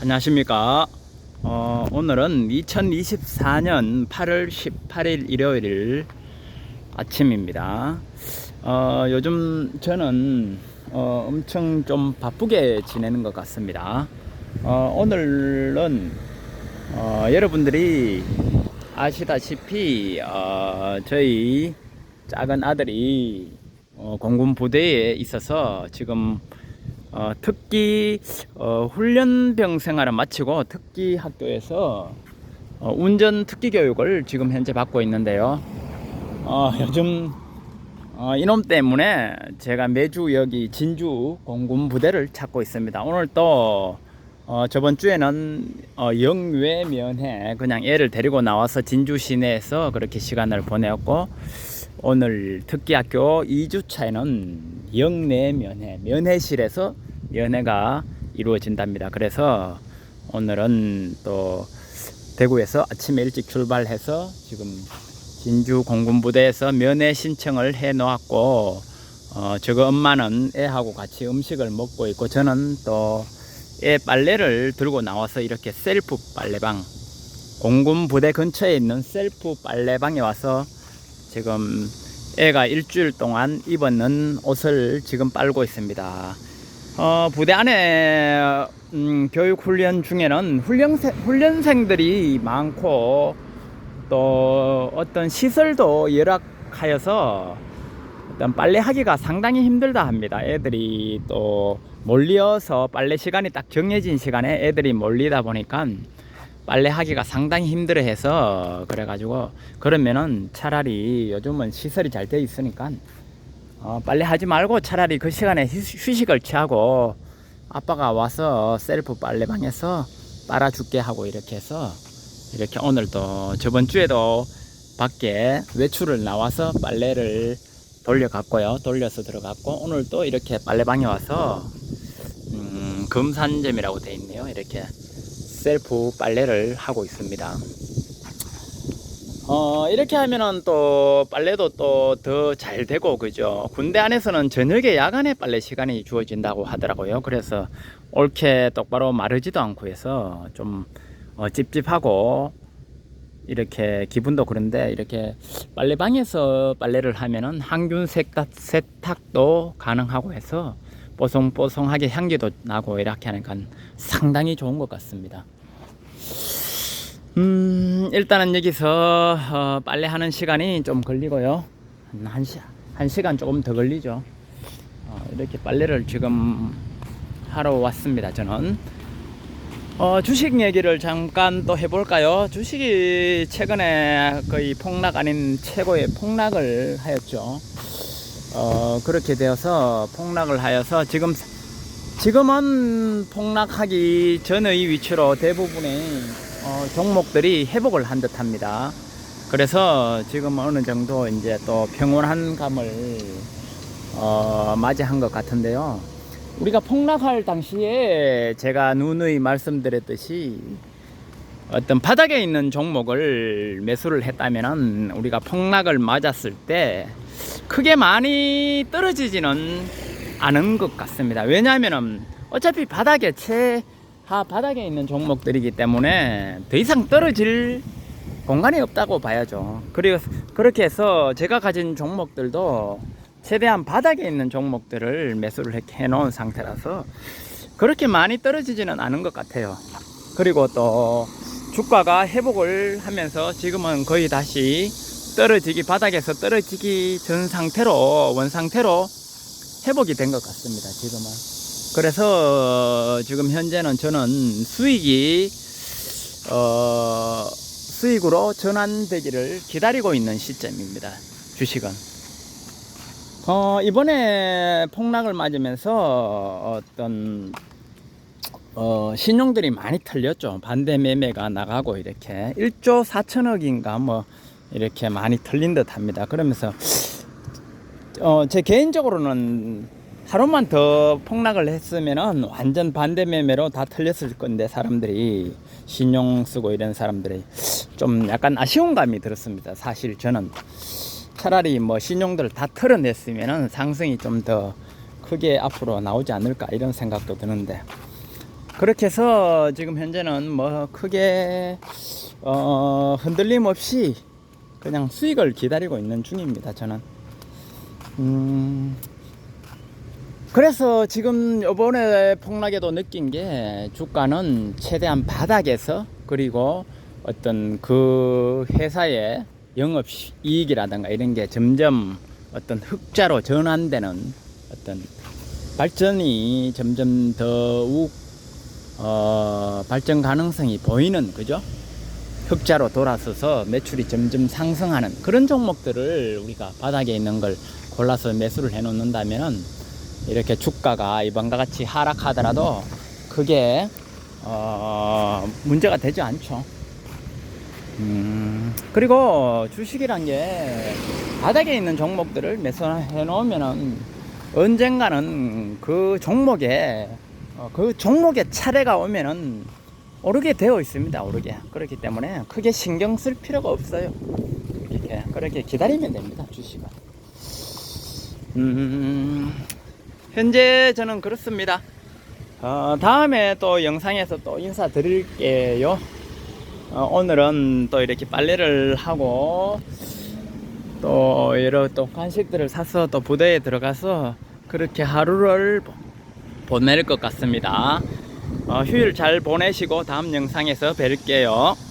안녕하십니까. 어, 오늘은 2024년 8월 18일 일요일 아침입니다. 어, 요즘 저는 어, 엄청 좀 바쁘게 지내는 것 같습니다. 어, 오늘은 어, 여러분들이 아시다시피 어, 저희 작은 아들이 어, 공군 부대에 있어서 지금 어, 특기 어, 훈련병 생활을 마치고 특기 학교에서 어, 운전 특기 교육을 지금 현재 받고 있는데요. 어, 요즘 어, 이놈 때문에 제가 매주 여기 진주 공군 부대를 찾고 있습니다. 오늘 또 어, 저번 주에는 어, 영외 면회 그냥 애를 데리고 나와서 진주 시내에서 그렇게 시간을 보내었고 오늘 특기학교 2주차에는 영내 면회 면회실에서 면회가 이루어진답니다. 그래서 오늘은 또 대구에서 아침에 일찍 출발해서 지금 진주 공군부대에서 면회 신청을 해 놓았고 어, 저거 엄마는 애하고 같이 음식을 먹고 있고 저는 또 애 빨래를 들고 나와서 이렇게 셀프 빨래방 공군부대 근처에 있는 셀프 빨래방에 와서 지금 애가 일주일 동안 입었는 옷을 지금 빨고 있습니다. 어, 부대 안에 음, 교육 훈련 중에는 훈련생, 훈련생들이 많고 또 어떤 시설도 열악하여서 어떤 빨래 하기가 상당히 힘들다 합니다. 애들이 또 몰려서 빨래 시간이 딱 정해진 시간에 애들이 몰리다 보니까 빨래 하기가 상당히 힘들어 해서 그래가지고 그러면은 차라리 요즘은 시설이 잘돼 있으니까 어, 빨래 하지 말고 차라리 그 시간에 휴- 휴식을 취하고 아빠가 와서 셀프 빨래방에서 빨아줄게 하고 이렇게 해서 이렇게 오늘도 저번 주에도 밖에 외출을 나와서 빨래를 돌려갔고요. 돌려서 들어갔고 오늘도 이렇게 빨래방에 와서 음, 금산점이라고 돼 있네요. 이렇게 셀프 빨래를 하고 있습니다. 어, 이렇게 하면은 또 빨래도 또 더 잘 되고, 그죠? 군대 안에서는 저녁에 야간에 빨래 시간이 주어진다고 하더라고요. 그래서 옳게 똑바로 마르지도 않고 해서 좀 어, 찝찝하고 이렇게 기분도 그런데 이렇게 빨래방에서 빨래를 하면은 항균 세탁, 세탁도 가능하고 해서 뽀송뽀송하게 향기도 나고 이렇게 하니까 상당히 좋은 것 같습니다. 음, 일단은 여기서 어, 빨래하는 시간이 좀 걸리고요. 한, 한, 시, 한 시간 조금 더 걸리죠. 어, 이렇게 빨래를 지금 하러 왔습니다. 저는. 어, 주식 얘기를 잠깐 또 해볼까요? 주식이 최근에 거의 폭락 아닌 최고의 폭락을 하였죠. 어, 그렇게 되어서 폭락을 하여서 지금 지금은 폭락하기 전의 위치로 대부분의 어, 종목들이 회복을 한 듯합니다. 그래서 지금 어느 정도 이제 또 평온한 감을 어, 맞이한 것 같은데요. 우리가 폭락할 당시에 제가 누누이 말씀드렸듯이 어떤 바닥에 있는 종목을 매수를 했다면은 우리가 폭락을 맞았을 때 크게 많이 떨어지지는 않은 것 같습니다. 왜냐하면은 어차피 바닥에 최하 바닥에 있는 종목들이기 때문에 더 이상 떨어질 공간이 없다고 봐야죠. 그리고 그렇게 해서 제가 가진 종목들도 최대한 바닥에 있는 종목들을 매수를 해- 해놓은 상태라서 그렇게 많이 떨어지지는 않은 것 같아요. 그리고 또 주가가 회복을 하면서 지금은 거의 다시 떨어지기 바닥에서 떨어지기 전 상태로 원 상태로 회복이 된 것 같습니다. 지금은. 그래서 지금 현재는 저는 수익이 어, 수익으로 전환되기를 기다리고 있는 시점입니다. 주식은. 어, 이번에 폭락을 맞으면서 어떤 어, 신용들이 많이 털렸죠. 반대 매매가 나가고 이렇게 1조 4천억인가 뭐 이렇게 많이 털린 듯 합니다. 그러면서 어, 제 개인적으로는 하루만 더 폭락을 했으면은 완전 반대 매매로 다 털렸을 건데 사람들이 신용 쓰고 이런 사람들이 좀 약간 아쉬운 감이 들었습니다. 사실 저는 차라리 뭐 신용들을 다 털어냈으면은 상승이 좀 더 크게 앞으로 나오지 않을까 이런 생각도 드는데 그렇게 해서 지금 현재는 뭐 크게 어, 흔들림 없이 그냥 수익을 기다리고 있는 중입니다. 저는. 음, 그래서 지금 이번에 폭락에도 느낀 게 주가는 최대한 바닥에서 그리고 어떤 그 회사의 영업 이익이라든가 이런 게 점점 어떤 흑자로 전환되는 어떤 발전이 점점 더욱 어, 발전 가능성이 보이는 그죠? 흑자로 돌아서서 매출이 점점 상승하는 그런 종목들을 우리가 바닥에 있는 걸 골라서 매수를 해 놓는다면 이렇게 주가가 이번과 같이 하락하더라도 그게 어, 문제가 되지 않죠. 음, 그리고 주식이란 게 바닥에 있는 종목들을 매수해 놓으면은 언젠가는 그 종목에 어, 그 종목의 차례가 오면은 오르게 되어 있습니다. 오르게. 그렇기 때문에 크게 신경 쓸 필요가 없어요. 이렇게 그렇게 기다리면 됩니다. 주식은. 음, 현재 저는 그렇습니다. 어, 다음에 또 영상에서 또 인사드릴게요. 어, 오늘은 또 이렇게 빨래를 하고 또 여러 또 간식들을 사서 또 부대에 들어가서 그렇게 하루를 보- 보낼 것 같습니다. 어, 휴일 잘 보내시고 다음 영상에서 뵐게요.